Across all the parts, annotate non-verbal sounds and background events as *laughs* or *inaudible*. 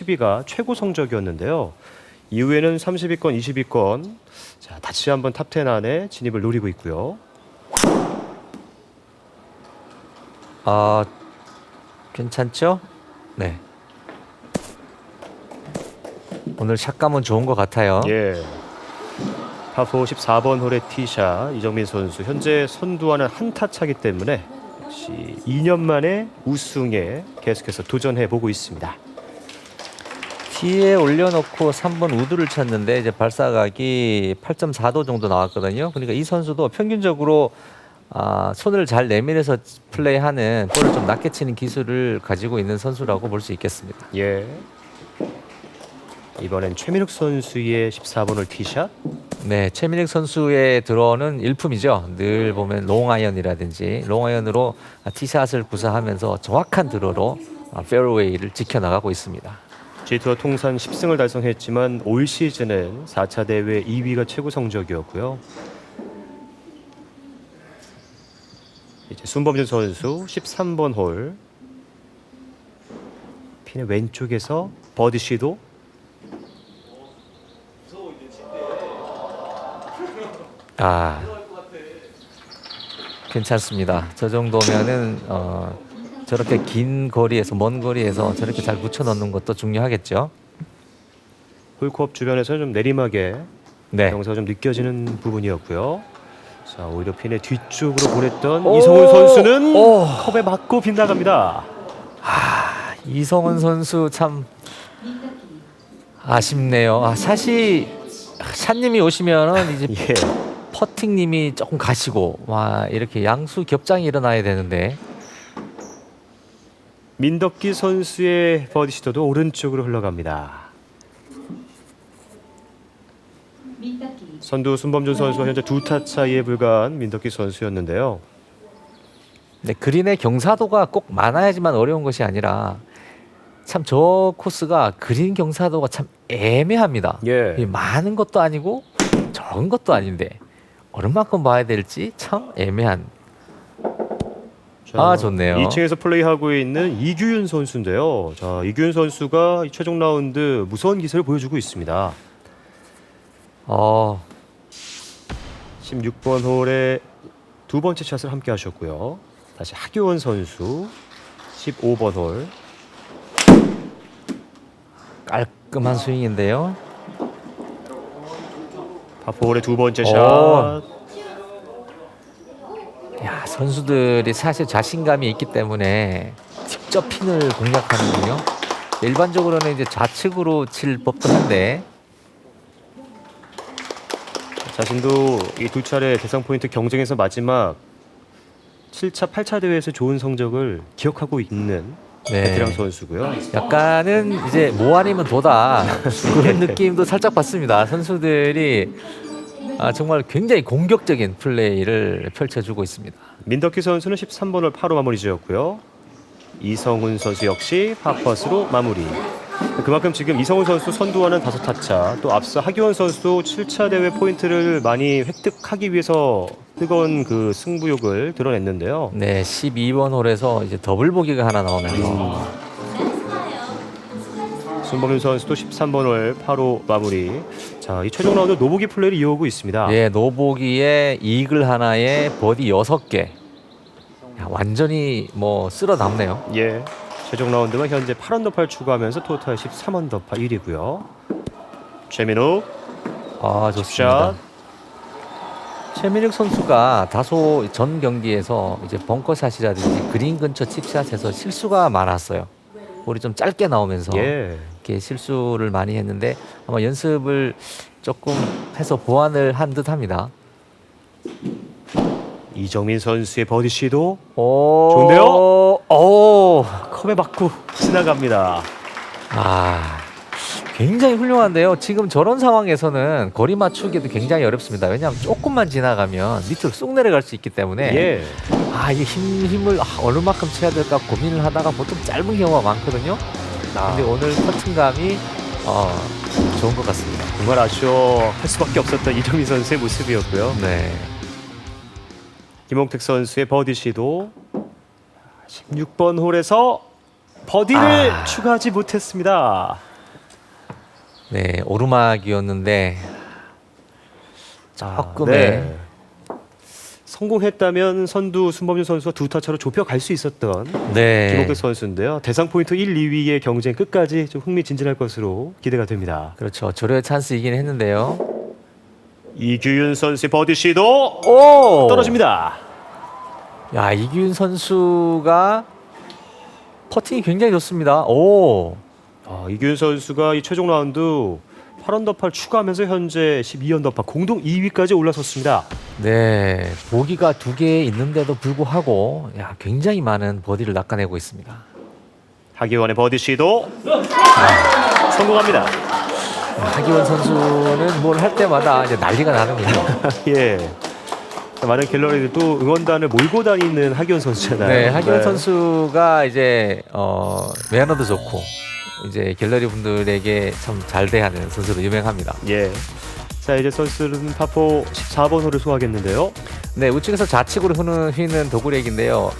12가 최고 성적이었는데요. 이후에는 30위권, 20위권 자, 다시 한번 탑10 안에 진입을 노리고 있고요. 아 괜찮죠? 네. 오늘 샷감은 좋은 것 같아요. 예. 파4 14번 홀의 티샷 이정민 선수 현재 선두와는 한타 차기 때문에 역시 2년 만에 우승에 계속해서 도전해 보고 있습니다. 뒤에 올려놓고 3번 우드를 쳤는데 이제 발사각이 8.4도 정도 나왔거든요. 그러니까 이 선수도 평균적으로 아, 손을 잘 내밀어서 플레이하는 볼을 좀 낮게 치는 기술을 가지고 있는 선수라고 볼 수 있겠습니다. 예. 이번엔 최민욱 선수의 14번 홀 티샷. 네, 최민익 선수의 드로는 일품이죠. 늘 보면 롱아이언이라든지 롱아이언으로 티샷을 구사하면서 정확한 드로로 아, 페어웨이를 지켜나가고 있습니다. G2와 통산 10승을 달성했지만 올 시즌은 4차 대회 2위가 최고 성적이었고요. 이제 순범준 선수 13번 홀 핀의 왼쪽에서 버디 시도 아, 괜찮습니다. 저 정도면은 어, 저렇게 긴 거리에서 먼 거리에서 저렇게 잘 붙여 넣는 것도 중요하겠죠. 홀컵 주변에서 좀 내리막에 네. 경사가 좀 느껴지는 부분이었고요. 자 오히려 핀의 뒤쪽으로 보냈던 오! 이성훈 선수는 오! 컵에 맞고 빗나갑니다. 이성은 선수 참 아쉽네요. 아, 사실 샷님이 오시면은 이제 *laughs* 예. 퍼팅님이 조금 가시고 와 이렇게 양수 겹장이 일어나야 되는데 민덕기 선수의 버디 시도도 오른쪽으로 흘러갑니다. 선두 순범준 선수와 현재 두 타 차이에 불과한 민덕기 선수였는데요. 네, 그린의 경사도가 꼭 많아야지만 어려운 것이 아니라 참 저 코스가 그린 경사도가 참 애매합니다. 예. 이 많은 것도 아니고 적은 것도 아닌데 얼마큼 봐야 될지 참 애매한. 아, 좋네요. 2층에서 플레이하고 있는 이규윤 선수인데요. 자, 이규윤 선수가 이 최종 라운드 무서운 기세를 보여주고 있습니다. 어, 16번 홀에 두 번째 샷을 함께 하셨고요. 다시 하교원 선수 15번 홀. 깔끔한 스윙인데요. 파포홀의 두 번째 샷. 오. 야 선수들이 사실 자신감이 있기 때문에 직접 핀을 공략하는군요. 일반적으로는 이제 좌측으로 칠 법도 한데 자신도 이 두 차례 대상 포인트 경쟁에서 마지막 7차, 8차 대회에서 좋은 성적을 기억하고 있는 네. 베테랑 선수고요. 약간은 이제 뭐 아니면 도다 그런 *laughs* 느낌도 살짝 받습니다. 선수들이 아, 정말 굉장히 공격적인 플레이를 펼쳐주고 있습니다. 민덕기 선수는 13번을 파로 마무리 지었고요. 이성훈 선수 역시 파퍼스로 마무리. 그만큼 지금 이성훈 선수 선두와는 다섯 타차, 또 앞서 하기원 선수도 7차 대회 포인트를 많이 획득하기 위해서 뜨거운 그 승부욕을 드러냈는데요. 네, 12번 홀에서 이제 더블 보기가 하나 나오면서 순범윤 선수도 13번 홀 파로 마무리. 자, 이 최종 라운드 노보기 플레이를 이어오고 있습니다. 예, 노보기에 이글 하나에 버디 여섯 개. 야, 완전히 뭐 쓸어 담네요. 예. 최종 라운드가 현재 8언더파를 추가하면서 토탈 13언더파 1위고요. 최민우 아, 좋습니다. 샷. 최민혁 선수가 다소 전 경기에서 이제 벙커샷이라든지 그린 근처 칩샷에서 실수가 많았어요. 볼이 좀 짧게 나오면서 예. 이렇게 실수를 많이 했는데 아마 연습을 조금 해서 보완을 한 듯합니다. 이정민 선수의 버디 시도 오, 좋은데요? 오, 컵에 맞고 지나갑니다. 아, 굉장히 훌륭한데요. 지금 저런 상황에서는 거리 맞추기도 굉장히 어렵습니다. 왜냐하면 조금만 지나가면 밑으로 쑥 내려갈 수 있기 때문에 예. 아 이게 힘, 힘을 아, 어느 만큼 쳐야 될까 고민을 하다가 보통 짧은 경우가 많거든요. 아, 근데 오늘 커팅감이 어, 좋은 것 같습니다. 정말 아쉬워할 수밖에 없었던 이정민 선수의 모습이었고요. 네. 김홍택 선수의 버디 시도 16번 홀에서 버디를 아. 추가하지 못했습니다. 네, 오르막이었는데 아, 조금의 네. 성공했다면 선두 순범준 선수가 두 타차로 좁혀갈 수 있었던 네. 김옥대 선수인데요. 대상 포인트 1, 2위의 경쟁 끝까지 좀 흥미진진할 것으로 기대가 됩니다. 그렇죠. 조려의 찬스이긴 했는데요. 이규윤 선수의 버디 시도 오! 떨어집니다. 야, 이기훈 선수가 퍼팅이 굉장히 좋습니다. 오. 아, 이규윤 선수가 이 최종 라운드 8언더파를 추가하면서 현재 12언더파 공동 2위까지 올라섰습니다. 네. 보기가 두 개 있는데도 불구하고 야, 굉장히 많은 버디를 낚아내고 있습니다. 하기원의 버디 시도 성공합니다. 하기원 선수는 뭘 할 때마다 이제 난리가 나는군요. *laughs* 예. 많은 갤러리들도 응원단을 몰고 다니는 하기원 선수잖아요. 네, 하기원 네. 선수가 이제 어, 매너도 좋고 이제 갤러리 분들에게 참 잘 대하는 선수로 유명합니다. 예. 자 이제 선수는 파포 14번 홀을 소화하겠는데요. 네, 우측에서 좌측으로 휘는, 휘는 도구렉인데요.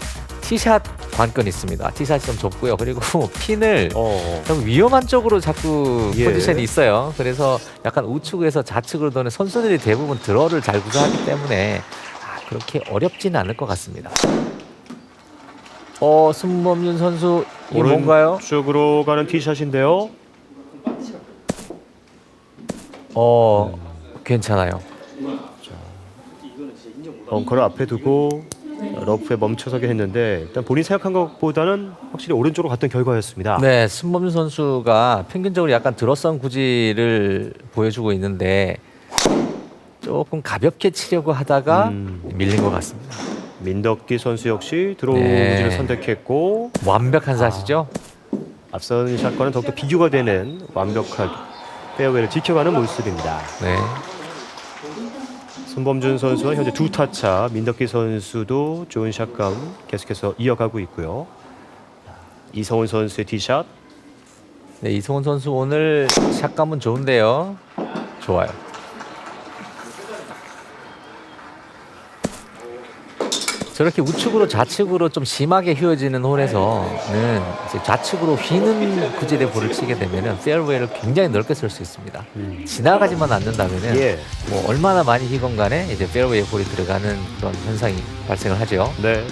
티샷 관건이 있습니다. 티샷이 좀 좁고요. 그리고 *laughs* 핀을 어. 좀 위험한 쪽으로 자꾸 예. 포지션이 있어요. 그래서 약간 우측에서 좌측으로 도는 선수들이 대부분 드러를 잘 구사하기 때문에 아, 그렇게 어렵지는 않을 것 같습니다. 어,孙범윤 선수 이 뭔가요? 오른쪽으로 가는 티샷인데요. 어, 괜찮아요. 벙커를 앞에 두고 러프에 멈춰서게 했는데 일단 본인 생각한 것보다는 확실히 오른쪽으로 갔던 결과였습니다. 네,孙범윤 선수가 평균적으로 약간 드러선 구질을 보여주고 있는데 조금 가볍게 치려고 하다가 음. 밀린 것 같습니다. 민덕기 선수 역시 드로우 네. 선택했고 완벽한 샷이죠. 앞선 샷과는 더욱더 비교가 되는 완벽하게 페어웨이를 지켜가는 모습입니다. 네. 손범준 선수는 현재 두 타차, 민덕기 선수도 좋은 샷감 계속해서 이어가고 있고요. 이성훈 선수의 티샷, 네, 이성훈 선수 오늘 샷감은 좋은데요. 좋아요. 저렇게 우측으로 좌측으로 좀 심하게 휘어지는 홀에서는 이제 좌측으로 휘는 구질의 볼을 치게 되면은 페어웨이를 굉장히 넓게 쓸 수 있습니다. 지나가지만 않는다면은 예, 뭐 얼마나 많이 휘건 간에 이제 페어웨이에 볼이 들어가는 그런 현상이 발생을 하죠. 네,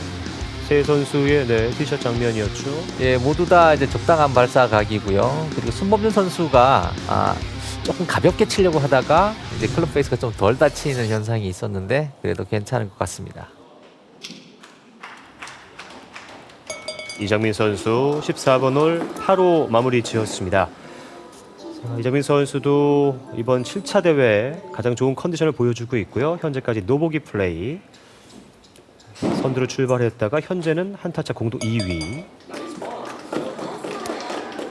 세 선수의 네 티샷 장면이었죠. 예, 모두 다 이제 적당한 발사 각이고요. 그리고孙범준 선수가 아, 조금 가볍게 치려고 하다가 이제 클럽 페이스가 좀 덜 다치는 현상이 있었는데 그래도 괜찮은 것 같습니다. 이정민 선수 14번 홀 8호 마무리 지었습니다. 자, 이정민 선수도 이번 7차 대회 가장 좋은 컨디션을 보여주고 있고요. 현재까지 노보기 플레이. 선두로 출발했다가 현재는 한타차 공동 2위.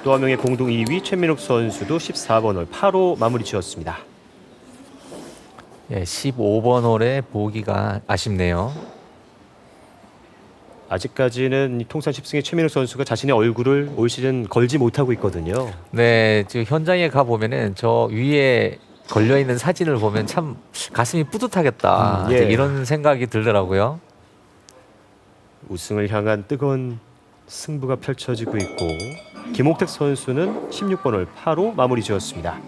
또 한 명의 공동 2위 최민욱 선수도 14번 홀 8호 마무리 지었습니다. 예, 15번 홀에 보기가 아쉽네요. 아직까지는 이 통산 10승의 최민욱 선수가 자신의 얼굴을 올 시즌 걸지 못하고 있거든요. 네, 지금 현장에 가 보면은 저 위에 걸려 있는 사진을 보면 참 가슴이 뿌듯하겠다 음, 예. 이제 이런 생각이 들더라고요. 우승을 향한 뜨거운 승부가 펼쳐지고 있고 김옥택 선수는 16번 홀 8호 마무리 지었습니다.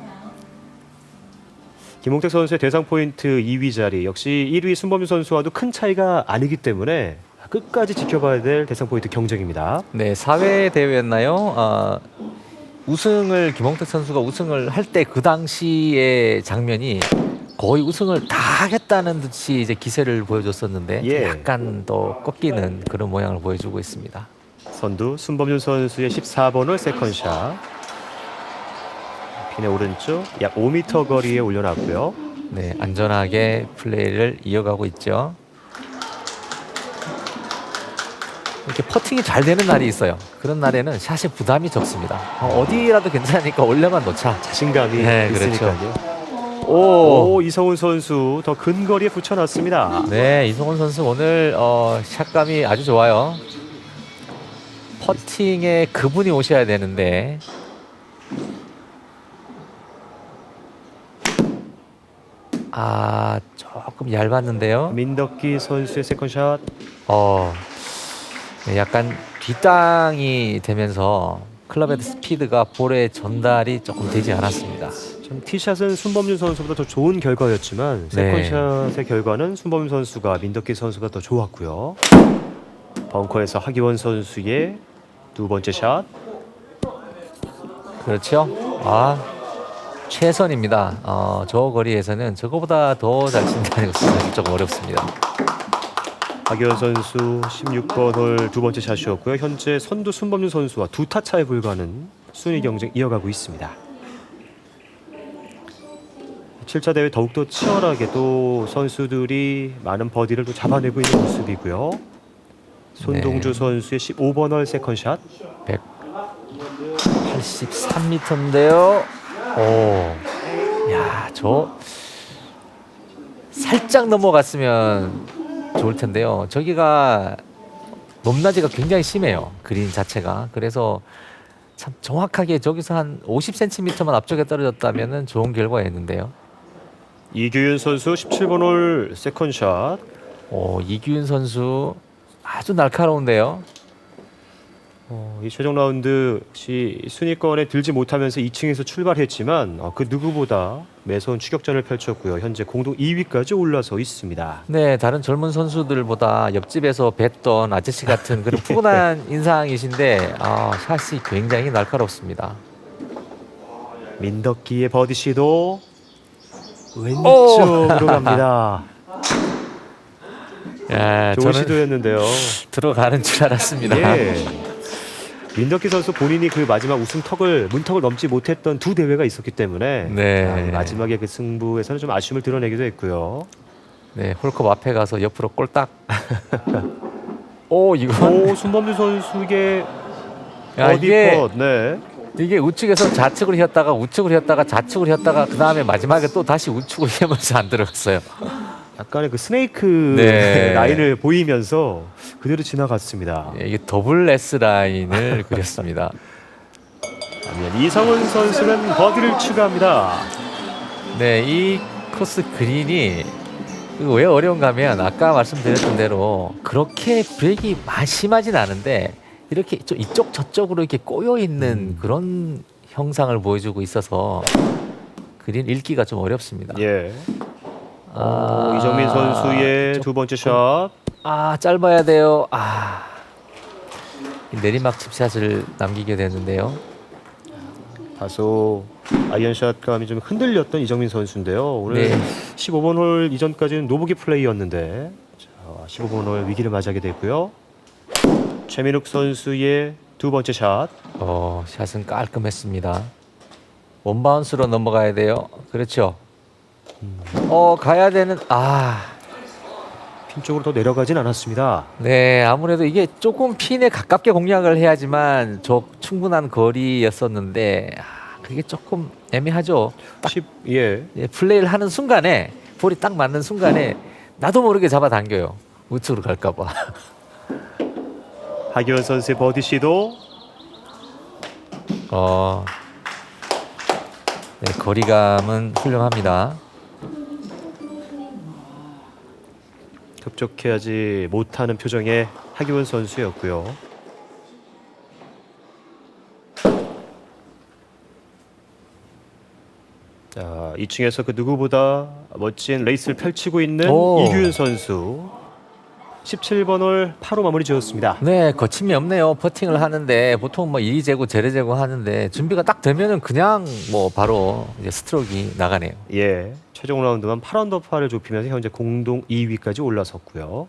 김옥택 선수의 대상 포인트 2위 자리 역시 1위 순범유 선수와도 큰 차이가 아니기 때문에 끝까지 지켜봐야 될 대상 포인트 경쟁입니다. 네, 사회 대회였나요? 아, 우승을 김홍택 선수가 우승을 할 때 그 당시의 장면이 거의 우승을 다 하겠다는 듯이 이제 기세를 보여줬었는데 예. 약간 더 꺾이는 그런 모양을 보여주고 있습니다. 선두 순범윤 선수의 14번 홀 세컨샷 핀의 오른쪽 약 5m 거리에 올려놨고요. 네, 안전하게 플레이를 이어가고 있죠. 이렇게 퍼팅이 잘 되는 날이 있어요. 그런 날에는 샷에 부담이 적습니다. 어, 어디라도 괜찮으니까 올려만 놓자. 자신감이 네, 그렇죠. 있으니까요. 오, 오, 이성훈 선수 더 근거리에 붙여놨습니다. 네, 이성훈 선수 오늘 어, 샷감이 아주 좋아요. 퍼팅에 그분이 오셔야 되는데 아 조금 얇았는데요. 민덕기 선수의 세컨샷 어, 네, 약간 뒷땅이 되면서 클럽헤드 스피드가 볼에 전달이 조금 되지 않았습니다. 참 티샷은 순범준 선수보다 더 좋은 결과였지만 네. 세컨샷의 결과는 순범준 선수가 민덕기 선수가 더 좋았고요. 벙커에서 하기원 선수의 두 번째 샷. 그렇죠. 아 최선입니다. 어, 저 거리에서는 저거보다 더 잘 친다는 것은 조금 어렵습니다. 하기원 선수 16번 홀 두 번째 샷이었고요. 현재 선두 순범준 선수와 두 타 차에 불과하는 순위 경쟁 이어가고 있습니다. 7차 대회 더욱더 치열하게 또 선수들이 많은 버디를 또 잡아내고 있는 모습이고요. 손동주 네. 선수의 15번 홀 세컨샷. 183m인데요. 오, 야, 저 살짝 넘어갔으면 좋을 텐데요. 저기가 높낮이가 굉장히 심해요. 그린 자체가. 그래서 참 정확하게 저기서 한 50cm만 앞쪽에 떨어졌다면은 좋은 결과였는데요. 이규윤 선수 17번 홀 세컨샷. 오, 이규윤 선수 아주 날카로운데요. 어, 이 최종 라운드 역시 순위권에 들지 못하면서 2층에서 출발했지만 어, 그 누구보다 매서운 추격전을 펼쳤고요. 현재 공동 2위까지 올라서 있습니다. 네, 다른 젊은 선수들보다 옆집에서 뵀던 아저씨 같은 그런 *laughs* 푸근한 인상이신데 아, 샷이 굉장히 날카롭습니다. 민덕기의 버디 시도 왼쪽으로 갑니다. 야, *laughs* 좋은 저는 시도였는데요. *laughs* 들어가는 줄 알았습니다. 예. 민덕기 선수 본인이 그 마지막 우승 턱을 문턱을 넘지 못했던 두 대회가 있었기 때문에 네. 아, 이 마지막에 그 승부에서는 좀 아쉬움을 드러내기도 했고요. 네, 홀컵 앞에 가서 옆으로 꼴딱. *laughs* 오, 이건 오 순범주 선수의 야, 버디 이게 컷. 네. 이게 우측에서 좌측으로 휘었다가 우측으로 휘었다가 좌측으로 휘었다가 그 다음에 마지막에 또 다시 우측으로 휘면서 안 들어갔어요. 약간의 그 스네이크 네. 라인을 보이면서 그대로 지나갔습니다. 예, 이게 더블 S 라인을 *laughs* 그렸습니다. 이성훈 선수는 버디를 추가합니다. 네, 이 코스 그린이 그왜 어려운가 하면 아까 말씀드렸던 대로 그렇게 브레이크 마 심하진 않은데 이렇게 좀 이쪽 저쪽으로 이렇게 꼬여 있는 그런 형상을 보여주고 있어서 그린 읽기가 좀 어렵습니다. 예. 아, 어, 이정민 선수의 좀- 두 번째 샷. 아 짧아야 돼요. 아이 내리막 칩샷을 남기게 되는데요. 다소 아이언샷 감이 좀 흔들렸던 이정민 선수인데요. 오늘 네. 15번 홀 이전까지는 노보기 플레이였는데 자, 15번 홀 위기를 맞이하게 됐고요. 최민욱 선수의 두 번째 샷. 어 샷은 깔끔했습니다. 원바운스로 넘어가야 돼요. 그렇죠. 어 가야 되는 아. 핀 쪽으로 더 내려가진 않았습니다. 네, 아무래도 이게 조금 핀에 가깝게 공략을 해야지만 저 충분한 거리였었는데 아, 그게 조금 애매하죠. 10, 예. 예, 플레이를 하는 순간에 볼이 딱 맞는 순간에 나도 모르게 잡아당겨요. 우측으로 갈까 봐. *laughs* 하기원 선수의 버디 시도. 어, 네, 거리감은 훌륭합니다. 흡족해하지 못하는 표정의 하기원 선수였고요. 자, 2층에서 그 누구보다 멋진 레이스를 펼치고 있는 오. 이규윤 선수. 17번 홀 8호 마무리 지었습니다. 네, 거침이 없네요. 퍼팅을 하는데 보통 뭐 이리 재고 저리 재고 하는데 준비가 딱 되면은 그냥 뭐 바로 이제 스트로크가 나가네요. 예. 최종 라운드만 8언더파를 좁히면서 현재 공동 2위까지 올라섰고요.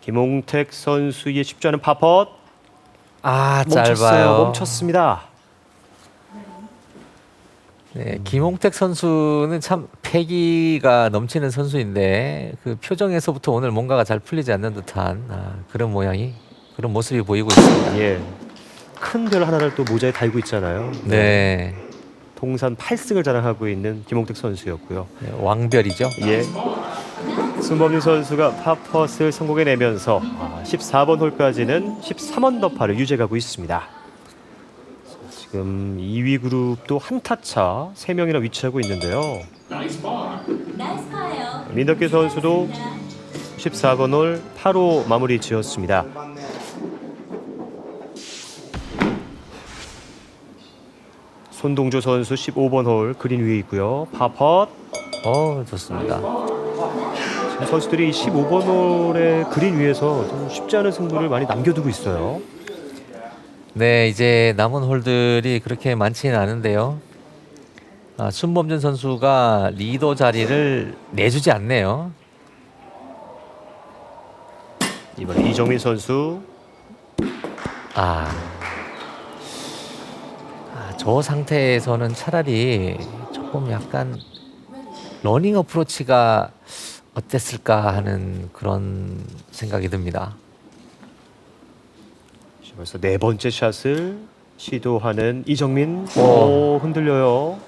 김홍택 선수의 쉽지 않은 파펫 아, 멈췄어요. 짧아요. 멈췄습니다. 네, 김홍택 선수는 참 패기가 넘치는 선수인데 그 표정에서부터 오늘 뭔가가 잘 풀리지 않는 듯한 아, 그런 모양이 그런 모습이 보이고 있습니다. 예. 큰 별 하나를 또 모자에 달고 있잖아요. 네, 통산 8승을 자랑하고 있는 김홍택 선수였고요. 네, 왕별이죠. 예. 순범윤 선수가 파펫을 성공해내면서 아, 14번 홀까지는 13언더파를 유지하고 있습니다. 지금 2위 그룹도 한타차 3명이나 위치하고 있는데요. 민덕기 선수도 14번 홀 8호 마무리 지었습니다. 손동주 선수 15번 홀 그린 위에 있고요. 파펫. 어, 좋습니다. 지금 선수들이 이 15번 홀의 그린 위에서 좀 쉽지 않은 승부를 많이 남겨두고 있어요. 네, 이제 남은 홀들이 그렇게 많지는 않은데요. 아, 순범준 선수가 리더 자리를 내주지 않네요. 이번에 이정민 선수 아, 아, 저 상태에서는 차라리 조금 약간 러닝 어프로치가 어땠을까 하는 그런 생각이 듭니다. 벌써 네 번째 샷을 시도하는 이정민. 오. 오, 흔들려요.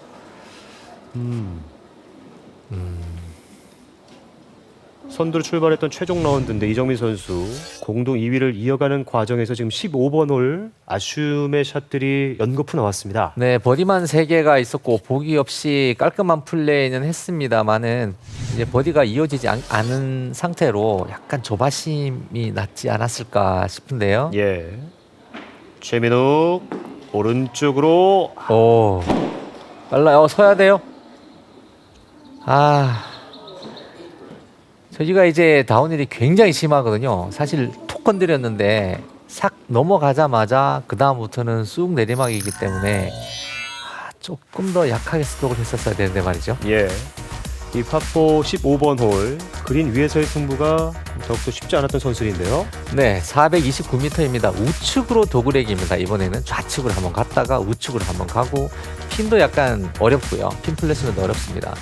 음. 선두로 출발했던 최종 라운드인데 이정민 선수 공동 2위를 이어가는 과정에서 지금 15번 홀 아쉬움의 샷들이 연거푸 나왔습니다. 네, 버디만 세 개가 있었고 보기 없이 깔끔한 플레이는 했습니다만은 이제 버디가 이어지지 않, 않은 상태로 약간 조바심이 났지 않았을까 싶은데요. 예. 최민욱 오른쪽으로 오, 빨라요. 서야 돼요. 아, 저희가 이제 다운힐이 굉장히 심하거든요. 사실 톡 건드렸는데 싹 넘어가자마자 그 다음부터는 쑥 내리막이기 때문에 아, 조금 더 약하게 스톡을 했었어야 되는데 말이죠. 예. 이 파포 15번 홀 그린 위에서의 승부가 더욱더 쉽지 않았던 선수인데요. 네, 429m입니다. 우측으로 도그렉입니다. 이번에는 좌측으로 한번 갔다가 우측으로 한번 가고 핀도 약간 어렵고요. 핀 플레스는 어렵습니다.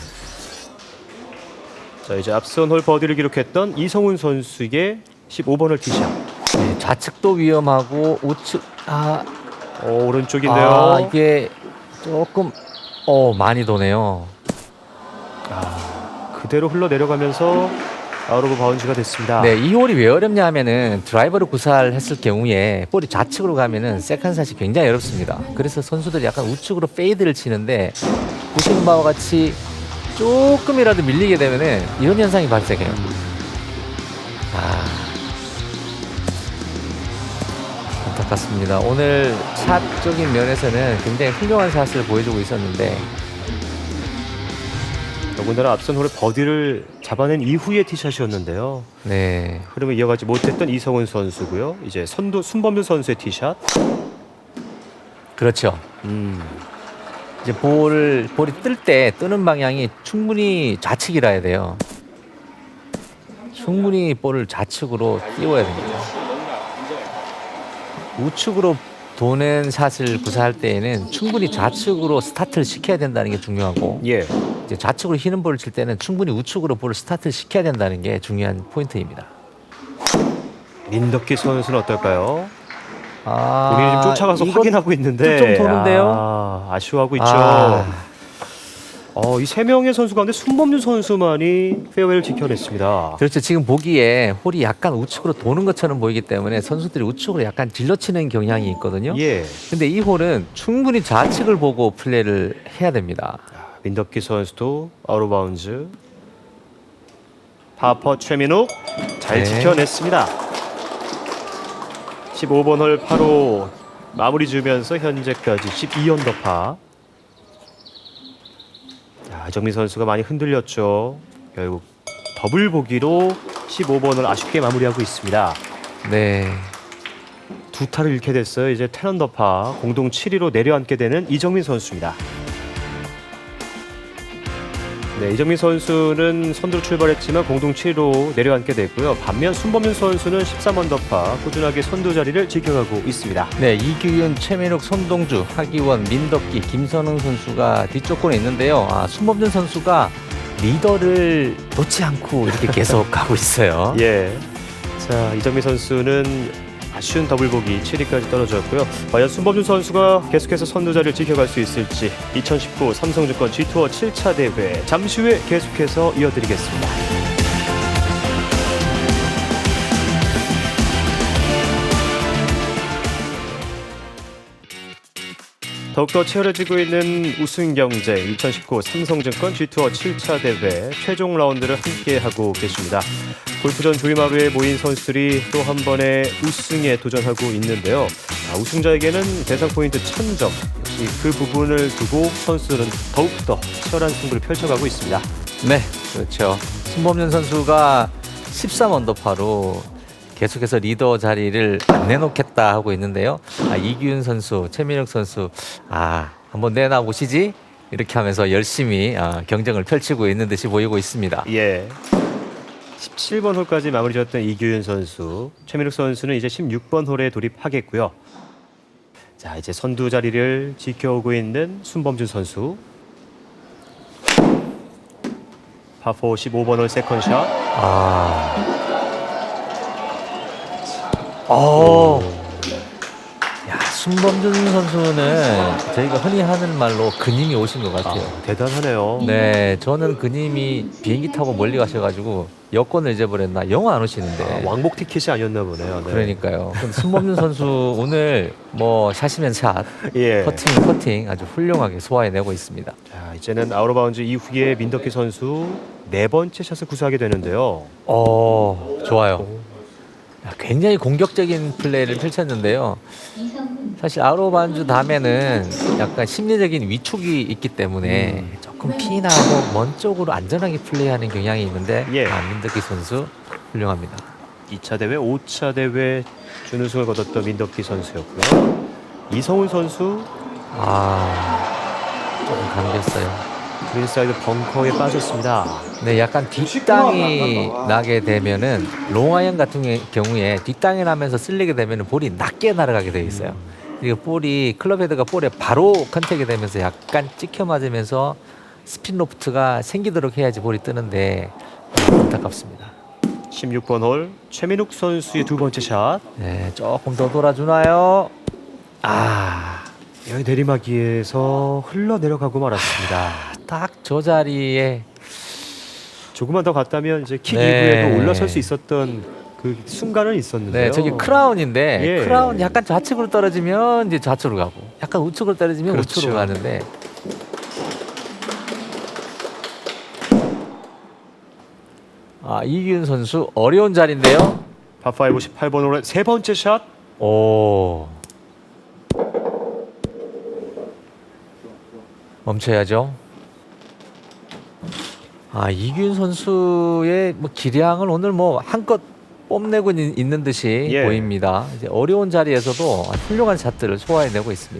자 이제 앞선 홀 버디를 기록했던 이성훈 선수에게 15번을 티샷. 네, 좌측도 위험하고 우측 아, 어, 오른쪽인데요. 아 이게 조금 어 많이 도네요. 그대로 흘러 내려가면서 아웃 오브 바운지가 됐습니다. 네, 이 홀이 왜 어렵냐 하면은 드라이버를 구사했을 경우에 볼이 좌측으로 가면은 세컨샷이 굉장히 어렵습니다. 그래서 선수들이 약간 우측으로 페이드를 치는데 보시는 바와 같이 조금이라도 밀리게 되면은 이런 현상이 발생해요. 아. 안타깝습니다. 오늘 샷적인 면에서는 굉장히 훌륭한 샷을 보여주고 있었는데 더군다나 앞선 홀에 버디를 잡아낸 이후의 티샷이었는데요. 네. 흐름을 이어가지 못했던 이성훈 선수고요. 이제 선두 순범준 선수의 티샷. 그렇죠. 음. 이제 볼을 볼이 뜰 때 뜨는 방향이 충분히 좌측이라야 돼요. 충분히 볼을 좌측으로 띄워야 됩니다. 우측으로 도는 샷을 구사할 때에는 충분히 좌측으로 스타트를 시켜야 된다는 게 중요하고 예. 이제 좌측으로 휘는 볼을 칠 때는 충분히 우측으로 볼을 스타트를 시켜야 된다는 게 중요한 포인트입니다. 민덕기 선수는 어떨까요? 아, 본인이 지금 쫓아가서 확인하고 있는데 좀 도는데요? 아, 아쉬워하고 있죠. 아, 어, 이 세 명의 선수 가운데 순범준 선수만이 페어웨이를 지켜냈습니다. 그렇죠. 지금 보기에 홀이 약간 우측으로 도는 것처럼 보이기 때문에 선수들이 우측으로 약간 질러치는 경향이 있거든요. 예. 근데 이 홀은 충분히 좌측을 보고 플레이를 해야 됩니다. 민덕기 선수도 아웃바운즈. 파퍼 최민욱 잘 네. 지켜냈습니다. 15번 홀 8호 마무리 지으면서 현재까지 12언더파. 자, 이정민 선수가 많이 흔들렸죠. 결국 더블 보기로 15번을 아쉽게 마무리하고 있습니다. 네. 두 타를 잃게 됐어요. 이제 10언더파 공동 7위로 내려앉게 되는 이정민 선수입니다. 네, 이정민 선수는 선두로 출발했지만 공동 7위로 내려앉게 됐고요. 반면 순범윤 선수는 13언더파 꾸준하게 선두 자리를 지켜가고 있습니다. 네, 이규윤, 최민욱, 손동주, 하기원, 민덕기, 김선웅 선수가 뒤쪽권에 있는데요. 아, 순범준 선수가 리더를 놓지 않고 이렇게 계속 *laughs* 가고 있어요. 예. 자, 이정민 선수는 아쉬운 더블 보기 7위까지 떨어졌고요. 과연 순범준 선수가 계속해서 선두 자리를 지켜갈 수 있을지 2019 삼성증권 G투어 7차 대회 잠시 후에 계속해서 이어드리겠습니다. 더욱더 치열해지고 있는 우승 경제 2019 삼성증권 G투어 7차 대회 최종 라운드를 함께 하고 계십니다. 골프전 조이마루에 모인 선수들이 또 한 번의 우승에 도전하고 있는데요. 아, 우승자에게는 대상 포인트 1000점, 이그 부분을 두고 선수들은 더욱더 치열한 승부를 펼쳐가고 있습니다. 네, 그렇죠. 신범준 선수가 13 언더파로 계속해서 리더 자리를 안 내놓겠다 하고 있는데요. 아, 이기훈 선수, 최민혁 선수, 아 한번 내놔 보시지 이렇게 하면서 열심히 아, 경쟁을 펼치고 있는 듯이 보이고 있습니다. 예. 17번 홀까지 마무리 지었던 이규윤 선수, 최민욱 선수는 이제 16번 홀에 돌입하겠고요. 자, 이제 선두 자리를 지켜오고 있는 순범준 선수. 파4 15번 홀 세컨샷. 아, 어, 야 순범준 선수는 저희가 흔히 하는 말로 그님이 오신 것 같아요. 아, 대단하네요. 네, 저는 그님이 비행기 타고 멀리 가셔가지고 여권을 잊어버렸나 영어 안 오시는데. 아, 왕복 티켓이 아니었나 보네요. 네. 그러니까요. 근데 순범준 선수 *laughs* 오늘 뭐 샷이면 샷, 예. 퍼팅 퍼팅 아주 훌륭하게 소화해내고 있습니다. 자, 이제는 아우러바운즈 이후에 민덕기 선수 네 번째 샷을 구사하게 되는데요. 어, 좋아요. 야, 굉장히 공격적인 플레이를 펼쳤는데요. 사실 아로반주 다음에는 약간 심리적인 위축이 있기 때문에 조금 피나고 먼 쪽으로 안전하게 플레이하는 경향이 있는데 예. 아, 민덕기 선수 훌륭합니다. 2차 대회, 5차 대회 준우승을 거뒀던 민덕기 선수였고요. 이성훈 선수 아, 조금 감겼어요. 그린사이드 벙커에 빠졌습니다. 네, 약간 뒷땅이 나게 되면은 롱아이언 같은 게- 경우에 뒷땅이 나면서 쓸리게 되면은 볼이 낮게 날아가게 돼 있어요. 이거 볼이 클럽 헤드가 볼에 바로 컨택이 되면서 약간 찍혀 맞으면서 스핀 로프트가 생기도록 해야지 볼이 뜨는데 안타깝습니다. 16번 홀 최민욱 선수의 두 번째 샷. 네, 조금 더 돌아주나요? 아, 여기 내리막이에서 흘러 내려가고 말았습니다. 딱 저 자리에 조금만 더 갔다면 이제 킥 네. 이후에도 올라설 수 있었던 그 순간은 있었는데요. 네, 저기 크라운인데 예. 크라운 약간 좌측으로 떨어지면 이제 좌측으로 가고 약간 우측으로 떨어지면 그렇죠. 우측으로 가는데 아 이기훈 선수 어려운 자리인데요. 파5 18번 홀의 세 번째 샷. 오 멈춰야죠. 아 이기훈 선수의 뭐 기량을 오늘 뭐 한껏 뽐내고 있- 있는 듯이 예. 보입니다. 이제 어려운 자리에서도 훌륭한 샷들을 소화해내고 있습니다.